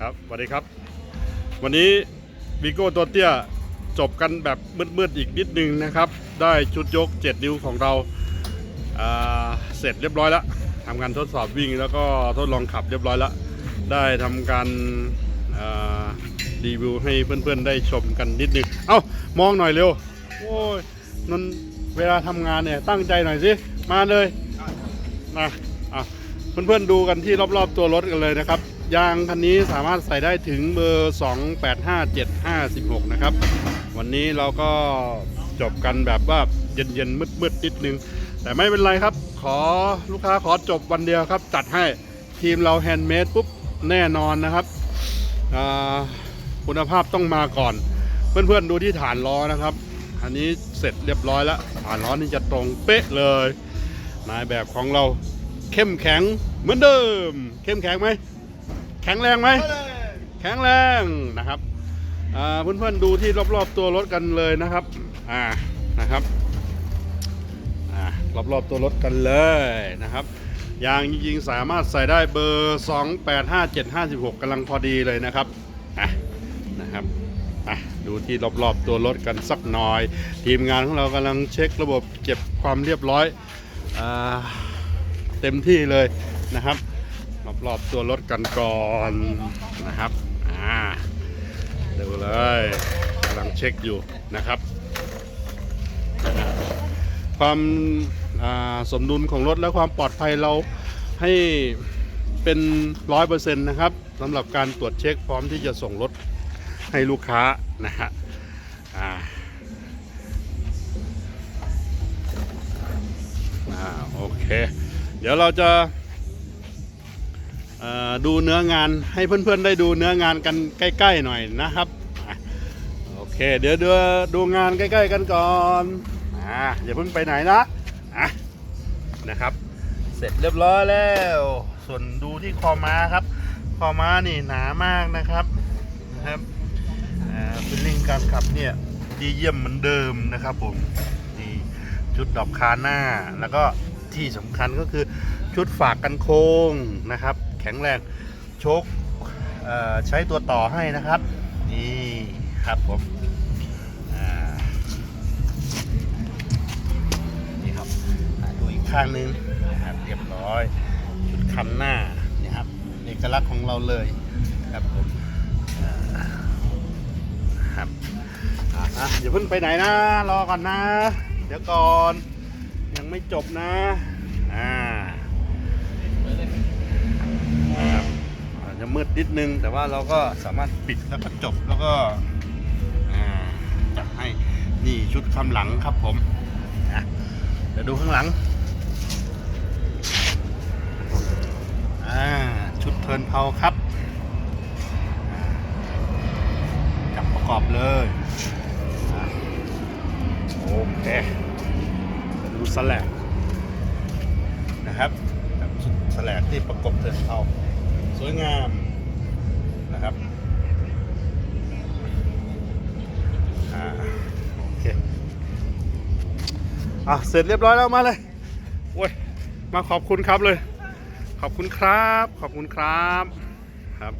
ครับสวัสดีครับ วันนี้วีโก้ตัวเตี้ยจบกันแบบมืดๆอีกนิดนึงนะครับ ได้ชุดยก 7 นิ้วของเราอ่าเสร็จเรียบร้อยแล้วทำการทดสอบวิ่งแล้วก็ทดลองขับเรียบร้อยแล้ว ได้ทำการารีวิวให้เพื่อนๆได้ชมกันนิดนึง เอ้ามองหน่อยเร็ว โอ้ยนนเวลาทำงานเนี่ยตั้งใจหน่อยสิ มาเลยนะเพื่อนๆดูกันที่รอบๆตัวรถกันเลยนะครับ ยางคันนี้สามารถใส่ได้ถึงเบอร์ 285756 นะครับ วันนี้เราก็จบกันแบบว่าเย็นๆมืดๆนิดนึง แต่ไม่เป็นไรครับ ขอลูกค้าขอจบวันเดียวครับ จัดให้ทีมเราแฮนด์เมดปุ๊บแน่นอนนะครับ คุณภาพต้องมาก่อน เพื่อนๆดูที่ฐานล้อนะครับ อันนี้เสร็จเรียบร้อยแล้ว ฐานล้อนี่จะตรงเป๊ะเลยนายแบบของเราเข้มแข็งเหมือนเดิม เข้มแข็งไหม ข็งแรงไหม แข็งแรงนะครับเพื่อนๆดูที่รอบๆตัวรถกันเลยนะครับ อ่า นะครับ อ่า รอบๆตัวรถกันเลยนะครับ ยางจริงๆสามารถใส่ได้เบอร์ 285756กำลังพอดีเลยนะครับ อะ นะครับ อะ ดูที่รอบๆตัวรถกันสักหน่อย ทีมงานของเรากำลังเช็คระบบเก็บความเรียบร้อย อ่า เต็มที่เลยนะครับ รอบๆตัวรถกันก่อนนะครับอ่าดูเลยกำลังเช็คอยู่นะครับ ความอ่าสมดุลของรถและความปลอดภัยเราให้เป็นร้อยเปอร์เซ็นต์นะครับสำหรับการตรวจเช็คพร้อมที่จะส่งรถให้ลูกค้านะฮะอ่าอ่าโอเค เดี๋ยวเราจะ ดูเนื้องานให้เพื่อนๆได้ดูเนื้องานกันใกล้ ๆ หน่อยนะครับโอเค เดี๋ยวดูดูงานใกล้ ๆ กันก่อนอ่าอย่าเพิ่งไปไหนนะอะนะครับ เสร็จเรียบร้อยแล้ว ส่วนดูที่คอม้าครับ คอม้านี่หนามากนะครับนะครับอ่าเป็นลิงการขับเนี่ยดีเยี่ยมเหมือนเดิมนะครับผมนี่ชุดดอกคาหน้า แล้วก็ที่สำคัญก็คือชุดฝากกันโค้งนะครับ แข็งแรงโชคใช้ตัวต่อให้นะครับ นี่ครับผมนี่ครับดูอีกข้างนึงนะครับเรียบร้อยชุดคันหน้านี่ครับเอกลักษณ์ของเราเลยครับผมครับอะอะอย่าเพิ่งไปไหนนะ รอก่อนนะ เดี๋ยวก่อน ยังไม่จบนะอ่าครับอา จะมืดนิดนึง แต่ว่าเราก็สามารถปิดแล้วก็จบแล้วก็จัดให้นี่ชุดคำหลังครับผมเดี๋ยวดูข้างหลังชุดเทินเพาครับจับประกอบเลยอโอเคดูสแลกนะครับสแลกที่ประกบเทินเทา สวยงามนะครับอ่าโอเคอะเสร็จเรียบร้อยแล้วมาเลยโว้ยมาขอบคุณครับเลย ขอบคุณครับ ขอบคุณครับครับ